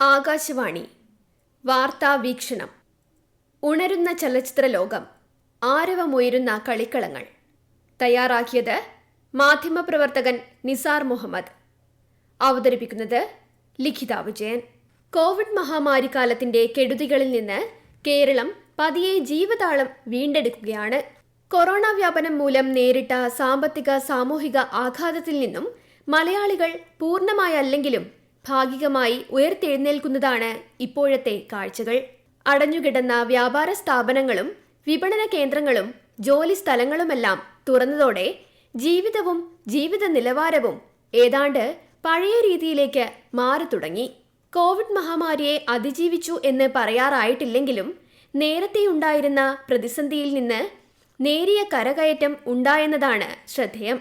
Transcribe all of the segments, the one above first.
ആകാശവാണി. വാർത്താ വീക്ഷണം. ഉണരുന്ന ചലച്ചിത്ര ലോകം ആരവമുയരുന്ന കളിക്കളങ്ങൾ. തയ്യാറാക്കിയത് മാധ്യമപ്രവർത്തകൻ നിസാർ മുഹമ്മദ്. അവതരിപ്പിക്കുന്നത് ലിഖിത വിജയൻ. കോവിഡ് മഹാമാരി കാലത്തിന്റെ കെടുതികളിൽ നിന്ന് കേരളം പതിയെ ജീവതാളം വീണ്ടെടുക്കുകയാണ്. കൊറോണ വ്യാപനം മൂലം നേരിട്ട സാമ്പത്തിക സാമൂഹിക ആഘാതത്തിൽ നിന്നും മലയാളികൾ പൂർണമായല്ലെങ്കിലും ഭാഗികമായി ഉയർത്തെഴുന്നേൽക്കുന്നതാണ് ഇപ്പോഴത്തെ കാഴ്ചകൾ. അടഞ്ഞുകിടന്ന വ്യാപാര സ്ഥാപനങ്ങളും വിപണന കേന്ദ്രങ്ങളും ജോലി സ്ഥലങ്ങളുമെല്ലാം തുറന്നതോടെ ജീവിതവും ജീവിത നിലവാരവും ഏതാണ്ട് പഴയ രീതിയിലേക്ക് മാറി തുടങ്ങി കോവിഡ് മഹാമാരിയെ അതിജീവിച്ചു എന്ന് പറയാറായിട്ടില്ലെങ്കിലും നേരത്തെ ഉണ്ടായിരുന്ന പ്രതിസന്ധിയിൽ നിന്ന് നേരിയ കരകയറ്റം ഉണ്ടായെന്നതാണ് ശ്രദ്ധേയം.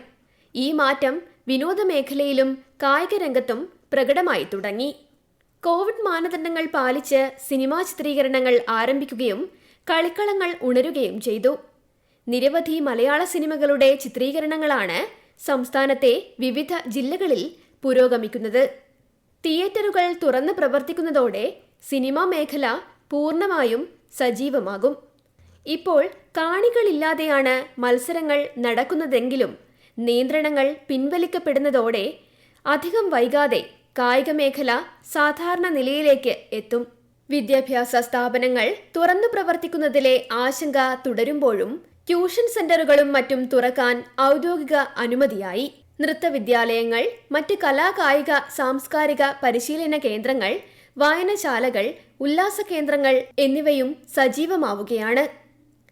ഈ മാറ്റം വിനോദമേഖലയിലും മേഖലയിലും കായിക രംഗത്തും പ്രകടമായി തുടങ്ങി. കോവിഡ് മാനദണ്ഡങ്ങൾ പാലിച്ച് സിനിമാ ചിത്രീകരണങ്ങൾ ആരംഭിക്കുകയും കളിക്കളങ്ങൾ ഉണരുകയും ചെയ്തു. നിരവധി മലയാള സിനിമകളുടെ ചിത്രീകരണങ്ങളാണ് സംസ്ഥാനത്തെ വിവിധ ജില്ലകളിൽ പുരോഗമിക്കുന്നത്. തിയേറ്ററുകൾ തുറന്ന് പ്രവർത്തിക്കുന്നതോടെ സിനിമാ മേഖല പൂർണമായും സജീവമാകും. ഇപ്പോൾ കാണികളില്ലാതെയാണ് മത്സരങ്ങൾ നടക്കുന്നതെങ്കിലും നിയന്ത്രണങ്ങൾ പിൻവലിക്കപ്പെടുന്നതോടെ അധികം വൈകാതെ കായിക മേഖല സാധാരണ നിലയിലേക്ക് എത്തും. വിദ്യാഭ്യാസ സ്ഥാപനങ്ങൾ തുറന്നു പ്രവർത്തിക്കുന്നതിലെ ആശങ്ക തുടരുമ്പോഴും ട്യൂഷൻ സെന്ററുകളും മറ്റും തുറക്കാൻ ഔദ്യോഗിക അനുമതിയായി. നൃത്തവിദ്യാലയങ്ങൾ മറ്റ് കലാകായിക സാംസ്കാരിക പരിശീലന കേന്ദ്രങ്ങൾ വായനശാലകൾ ഉല്ലാസ കേന്ദ്രങ്ങൾ എന്നിവയും സജീവമാവുകയാണ്.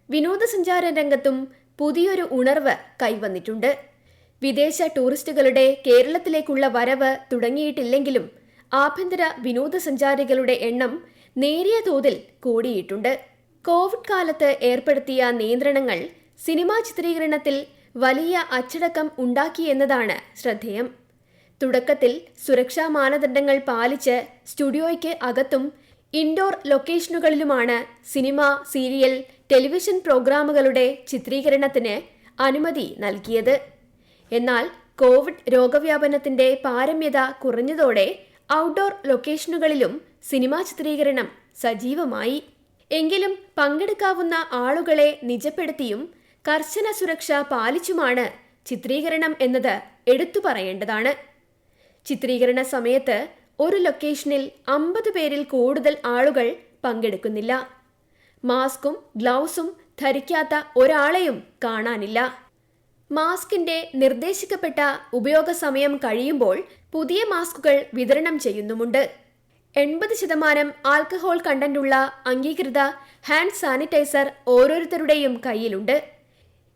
വിനോദസഞ്ചാര രംഗത്തും പുതിയൊരു ഉണർവ് കൈവന്നിട്ടുണ്ട്. വിദേശ ടൂറിസ്റ്റുകളുടെ കേരളത്തിലേക്കുള്ള വരവ് തുടങ്ങിയിട്ടില്ലെങ്കിലും ആഭ്യന്തര വിനോദസഞ്ചാരികളുടെ എണ്ണം നേരിയ തോതിൽ കൂടിയിട്ടുണ്ട്. കോവിഡ് കാലത്ത് ഏർപ്പെടുത്തിയ നിയന്ത്രണങ്ങൾ സിനിമാ ചിത്രീകരണത്തിൽ വലിയ അച്ചടക്കം ഉണ്ടാക്കിയെന്നതാണ് ശ്രദ്ധേയം. തുടക്കത്തിൽ സുരക്ഷാ മാനദണ്ഡങ്ങൾ പാലിച്ച് സ്റ്റുഡിയോയ്ക്ക് അകത്തും ഇൻഡോർ ലൊക്കേഷനുകളിലുമാണ് സിനിമ സീരിയൽ ടെലിവിഷൻ പ്രോഗ്രാമുകളുടെ ചിത്രീകരണത്തിന് അനുമതി നൽകിയത്. എന്നാൽ കോവിഡ് രോഗവ്യാപനത്തിന്റെ പാരമ്യത കുറഞ്ഞതോടെ ഔട്ട്ഡോർ ലൊക്കേഷനുകളിലും സിനിമാ ചിത്രീകരണം സജീവമായി. എങ്കിലും പങ്കെടുക്കാവുന്ന ആളുകളെ നിജപ്പെടുത്തിയും കർശന സുരക്ഷ പാലിച്ചുമാണ് ചിത്രീകരണം എന്നത് എടുത്തു പറയേണ്ടതാണ്. ചിത്രീകരണ സമയത്ത് ഒരു ലൊക്കേഷനിൽ അമ്പത് പേരിൽ കൂടുതൽ ആളുകൾ പങ്കെടുക്കുന്നില്ല. മാസ്കും ഗ്ലൗസും ധരിക്കാത്ത ഒരാളെയും കാണാനില്ല. മാസ്കിന്റെ നിർദ്ദേശിക്കപ്പെട്ട ഉപയോഗ സമയം കഴിയുമ്പോൾ പുതിയ മാസ്കുകൾ വിതരണം ചെയ്യുന്നുമുണ്ട്. എൺപത് ശതമാനം ആൽക്കഹോൾ കണ്ടന്റുള്ള അംഗീകൃത ഹാൻഡ് സാനിറ്റൈസർ ഓരോരുത്തരുടെയും കയ്യിലുണ്ട്.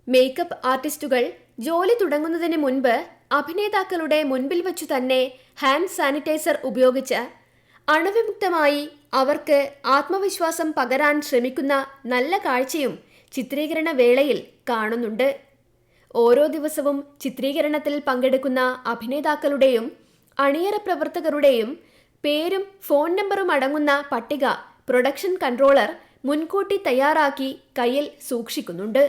മേക്കപ്പ് ആർട്ടിസ്റ്റുകൾ ജോലി തുടങ്ങുന്നതിന് മുൻപ് അഭിനേതാക്കളുടെ മുൻപിൽ വച്ചു തന്നെ ഹാൻഡ് സാനിറ്റൈസർ ഉപയോഗിച്ച് അണുവിമുക്തമായി അവർക്ക് ആത്മവിശ്വാസം പകരാൻ ശ്രമിക്കുന്ന നല്ല കാഴ്ചയും ചിത്രീകരണ വേളയിൽ കാണുന്നുണ്ട്. ഓരോ ദിവസവും ചിത്രീകരണത്തിൽ പങ്കെടുക്കുന്ന അഭിനേതാക്കളുടെയും അണിയറ പ്രവർത്തകരുടെയും പേരും ഫോൺ നമ്പറും അടങ്ങുന്ന പട്ടിക പ്രൊഡക്ഷൻ കൺട്രോളർ മുൻകൂട്ടി തയ്യാറാക്കി കയ്യിൽ സൂക്ഷിക്കുന്നുണ്ട്.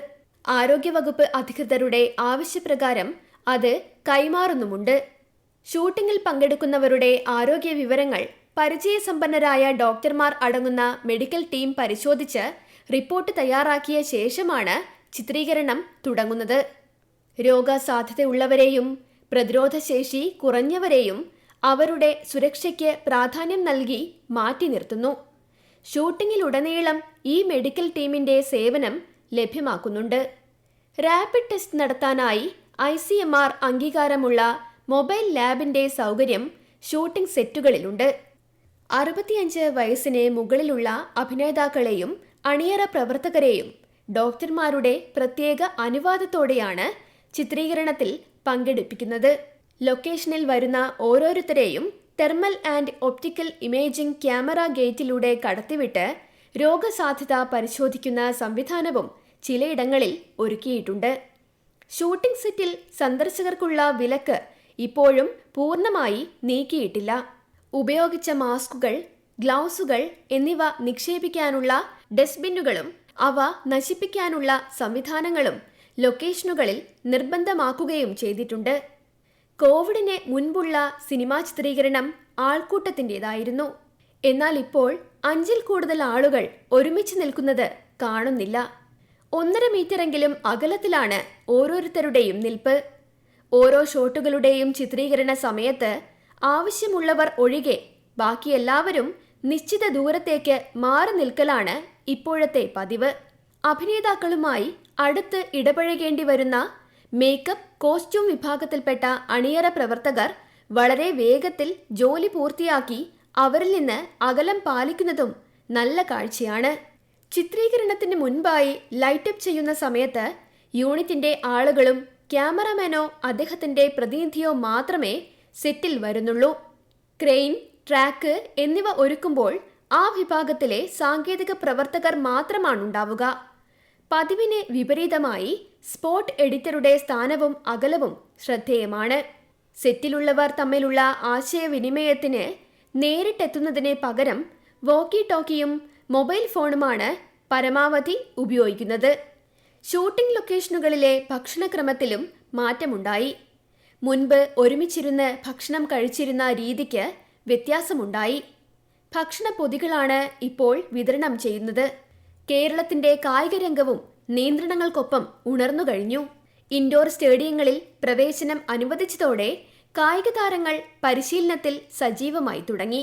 ആരോഗ്യവകുപ്പ് അധികൃതരുടെ ആവശ്യപ്രകാരം അത് കൈമാറുന്നുമുണ്ട്. ഷൂട്ടിംഗിൽ പങ്കെടുക്കുന്നവരുടെ ആരോഗ്യ വിവരങ്ങൾ പരിചയസമ്പന്നരായ ഡോക്ടർമാർ അടങ്ങുന്ന മെഡിക്കൽ ടീം പരിശോധിച്ച് റിപ്പോർട്ട് തയ്യാറാക്കിയ ശേഷമാണ് ചിത്രീകരണം തുടങ്ങുന്നത്. രോഗസാധ്യതയുള്ളവരെയും പ്രതിരോധശേഷി കുറഞ്ഞവരെയും അവരുടെ സുരക്ഷയ്ക്ക് പ്രാധാന്യം നൽകി മാറ്റി നിർത്തുന്നു. ഷൂട്ടിങ്ങിലുടനീളം ഈ മെഡിക്കൽ ടീമിന്റെ സേവനം ലഭ്യമാക്കുന്നുണ്ട്. റാപ്പിഡ് ടെസ്റ്റ് നടത്താനായി ഐ സി എം ആർ അംഗീകാരമുള്ള മൊബൈൽ ലാബിന്റെ സൗകര്യം ഷൂട്ടിംഗ് സെറ്റുകളിലുണ്ട്. അറുപത്തിയഞ്ച് വയസ്സിന് മുകളിലുള്ള അഭിനേതാക്കളെയും അണിയറ പ്രവർത്തകരെയും ഡോക്ടർമാരുടെ പ്രത്യേക അനുവാദത്തോടെയാണ് ചിത്രീകരണത്തിൽ പങ്കെടുപ്പിക്കുന്നത്. ലൊക്കേഷനിൽ വരുന്ന ഓരോരുത്തരെയും thermal and optical imaging camera ഗേറ്റിലൂടെ കടത്തിവിട്ട് രോഗസാധ്യത പരിശോധിക്കുന്ന സംവിധാനവും ചിലയിടങ്ങളിൽ ഒരുക്കിയിട്ടുണ്ട്. ഷൂട്ടിംഗ് സെറ്റിൽ സന്ദർശകർക്കുള്ള വിലക്ക് ഇപ്പോഴും പൂർണമായി നീക്കിയിട്ടില്ല. ഉപയോഗിച്ച മാസ്കുകൾ ഗ്ലൗസുകൾ എന്നിവ നിക്ഷേപിക്കാനുള്ള ഡസ്റ്റ്ബിന്നുകളും അവ നശിപ്പിക്കാനുള്ള സംവിധാനങ്ങളും ലൊക്കേഷനുകളിൽ നിർബന്ധമാക്കുകയും ചെയ്തിട്ടുണ്ട്. കോവിഡിന് മുൻപുള്ള സിനിമാ ചിത്രീകരണം ആൾക്കൂട്ടത്തിന്റെതായിരുന്നു. എന്നാൽ ഇപ്പോൾ അഞ്ചിൽ കൂടുതൽ ആളുകൾ ഒരുമിച്ച് നിൽക്കുന്നത് കാണുന്നില്ല. ഒന്നര മീറ്ററെങ്കിലും അകലത്തിലാണ് ഓരോരുത്തരുടെയും നിൽപ്പ്. ഓരോ ഷോട്ടുകളുടെയും ചിത്രീകരണ സമയത്ത് ആവശ്യമുള്ളവർ ഒഴികെ ബാക്കി എല്ലാവരും നിശ്ചിത ദൂരത്തേക്ക് മാറി നിൽക്കലാണ് ഇപ്പോഴത്തെ പതിവ്. അഭിനേതാക്കളുമായി അടുത്ത് ഇടപഴകേണ്ടി വരുന്ന മേക്കപ്പ് കോസ്റ്റ്യൂം വിഭാഗത്തിൽപ്പെട്ട അണിയറ പ്രവർത്തകർ വളരെ വേഗത്തിൽ ജോലി പൂർത്തിയാക്കി അവരിൽ നിന്ന് അകലം പാലിക്കുന്നതും നല്ല കാഴ്ചയാണ്. ചിത്രീകരണത്തിന് മുൻപായി ലൈറ്റപ്പ് ചെയ്യുന്ന സമയത്ത് യൂണിറ്റിന്റെ ആളുകളും ക്യാമറമാനോ അദ്ദേഹത്തിന്റെ പ്രതിനിധിയോ മാത്രമേ സെറ്റിൽ വരുന്നുള്ളൂ. ക്രെയിൻ ട്രാക്ക് എന്നിവ ഒരുക്കുമ്പോൾ ആ വിഭാഗത്തിലെ സാങ്കേതിക പ്രവർത്തകർ മാത്രമാണുണ്ടാവുക. പതിവിന് വിപരീതമായി സ്പോട്ട് എഡിറ്ററുടെ സ്ഥാനവും അകലവും ശ്രദ്ധേയമാണ്. സെറ്റിലുള്ളവർ തമ്മിലുള്ള ആശയവിനിമയത്തിന് നേരിട്ടെത്തുന്നതിന് പകരം വോക്കി ടോക്കിയും മൊബൈൽ ഫോണുമാണ് പരമാവധി ഉപയോഗിക്കുന്നത്. ഷൂട്ടിംഗ് ലൊക്കേഷനുകളിലെ ഭക്ഷണക്രമത്തിലും മാറ്റമുണ്ടായി. മുൻപ് ഒരുമിച്ചിരുന്ന് ഭക്ഷണം കഴിച്ചിരുന്ന രീതിക്ക് വ്യത്യാസമുണ്ടായി. ഭക്ഷണ പൊതികളാണ് ഇപ്പോൾ വിതരണം ചെയ്യുന്നത്. കേരളത്തിന്റെ കായിക രംഗവും നിയന്ത്രണങ്ങൾക്കൊപ്പം ഉണർന്നു കഴിഞ്ഞു. ഇൻഡോർ സ്റ്റേഡിയങ്ങളിൽ പ്രവേശനം അനുവദിച്ചതോടെ കായിക താരങ്ങൾ പരിശീലനത്തിൽ സജീവമായി തുടങ്ങി.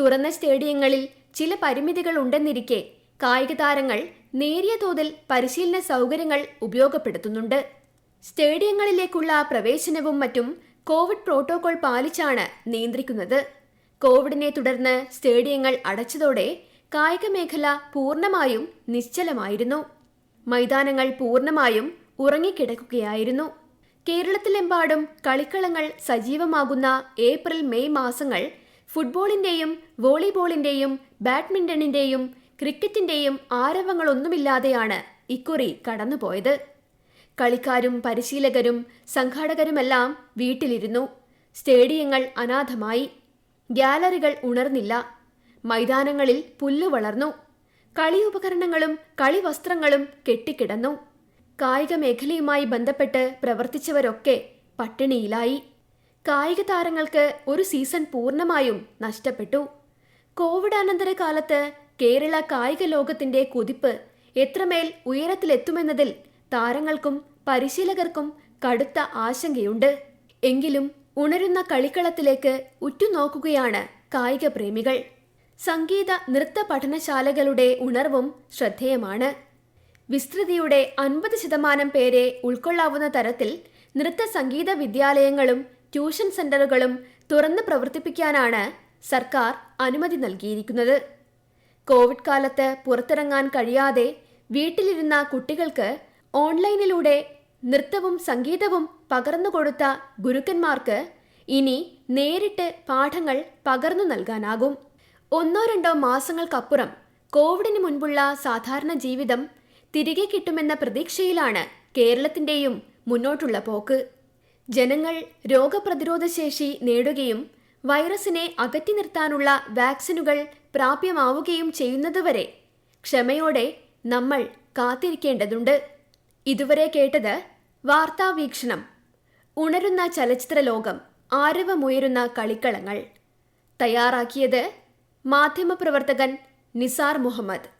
തുറന്ന സ്റ്റേഡിയങ്ങളിൽ ചില പരിമിതികൾ ഉണ്ടെന്നിരിക്കെ കായിക താരങ്ങൾ നേരിയ തോതിൽ പരിശീലന സൗകര്യങ്ങൾ ഉപയോഗപ്പെടുത്തുന്നുണ്ട്. സ്റ്റേഡിയങ്ങളിലേക്കുള്ള പ്രവേശനവും മറ്റും കോവിഡ് പ്രോട്ടോകോൾ പാലിച്ചാണ് നിയന്ത്രിക്കുന്നത്. കോവിഡിനെ തുടർന്ന് സ്റ്റേഡിയങ്ങൾ അടച്ചതോടെ കായിക മേഖല പൂർണമായും നിശ്ചലമായിരുന്നു. മൈതാനങ്ങൾ പൂർണമായും ഉറങ്ങിക്കിടക്കുകയായിരുന്നു. കേരളത്തിലെമ്പാടും കളിക്കളങ്ങൾ സജീവമാകുന്ന ഏപ്രിൽ മെയ് മാസങ്ങൾ ഫുട്ബോളിന്റെയും വോളിബോളിന്റെയും ബാഡ്മിന്റണിന്റെയും ക്രിക്കറ്റിന്റെയും ആരവങ്ങളൊന്നുമില്ലാതെയാണ് ഇക്കുറി കടന്നുപോയത്. കളിക്കാരും പരിശീലകരും സംഘാടകരുമെല്ലാം വീട്ടിലിരുന്നു. സ്റ്റേഡിയങ്ങൾ അനാഥമായി. ഗ്യാലറികൾ ഉണർന്നില്ല. മൈതാനങ്ങളിൽ പുല്ല് വളർന്നു. കളി ഉപകരണങ്ങളും കളിവസ്ത്രങ്ങളും കെട്ടിക്കിടന്നു. കായിക മേഖലയുമായി ബന്ധപ്പെട്ട് പ്രവർത്തിച്ചവരൊക്കെ പട്ടിണിയിലായി. കായിക താരങ്ങൾക്ക് ഒരു സീസൺ പൂർണമായും നഷ്ടപ്പെട്ടു. കോവിഡാനന്തര കാലത്ത് കേരള കായിക ലോകത്തിന്റെ കുതിപ്പ് എത്രമേൽ ഉയരത്തിലെത്തുമെന്നതിൽ താരങ്ങൾക്കും പരിശീലകർക്കും കടുത്ത ആശങ്കയുണ്ട്. എങ്കിലും ഉണരുന്ന കളിക്കളത്തിലേക്ക് ഉറ്റുനോക്കുകയാണ് കായിക പ്രേമികൾ സംഗീത നൃത്ത പഠനശാലകളുടെ ഉണർവും ശ്രദ്ധേയമാണ്. വിസ്തൃതിയുടെ അൻപത് ശതമാനം പേരെ ഉൾക്കൊള്ളാവുന്ന തരത്തിൽ നൃത്ത സംഗീത വിദ്യാലയങ്ങളും ട്യൂഷൻ സെന്ററുകളും തുറന്ന് പ്രവർത്തിപ്പിക്കാനാണ് സർക്കാർ അനുമതി നൽകിയിരിക്കുന്നത്. കോവിഡ് കാലത്ത് പുറത്തിറങ്ങാൻ കഴിയാതെ വീട്ടിലിരുന്ന കുട്ടികൾക്ക് ഓൺലൈനിലൂടെ നൃത്തവും സംഗീതവും പകർന്നുകൊടുത്ത ഗുരുക്കന്മാർക്ക് ഇനി നേരിട്ട് പാഠങ്ങൾ പകർന്നു നൽകാനാകും. ഒന്നോ രണ്ടോ മാസങ്ങൾക്കപ്പുറം കോവിഡിന് മുൻപുള്ള സാധാരണ ജീവിതം തിരികെ കിട്ടുമെന്ന പ്രതീക്ഷയിലാണ് കേരളത്തിന്റെയും മുന്നോട്ടുള്ള പോക്ക്. ജനങ്ങൾ രോഗപ്രതിരോധശേഷി നേടുകയും വൈറസിനെ അകറ്റി നിർത്താനുള്ള വാക്സിനുകൾ പ്രാപ്യമാവുകയും ചെയ്യുന്നതുവരെ ക്ഷമയോടെ നമ്മൾ കാത്തിരിക്കേണ്ടതുണ്ട്. ഇതുവരെ കേട്ടത് വാർത്താ വീക്ഷണം. ഉണരുന്ന ചലച്ചിത്ര ലോകം ആരവമുയരുന്ന കളിക്കളങ്ങൾ. തയ്യാറാക്കിയത് മാധ്യമപ്രവർത്തകൻ നിസാർ മുഹമ്മദ്.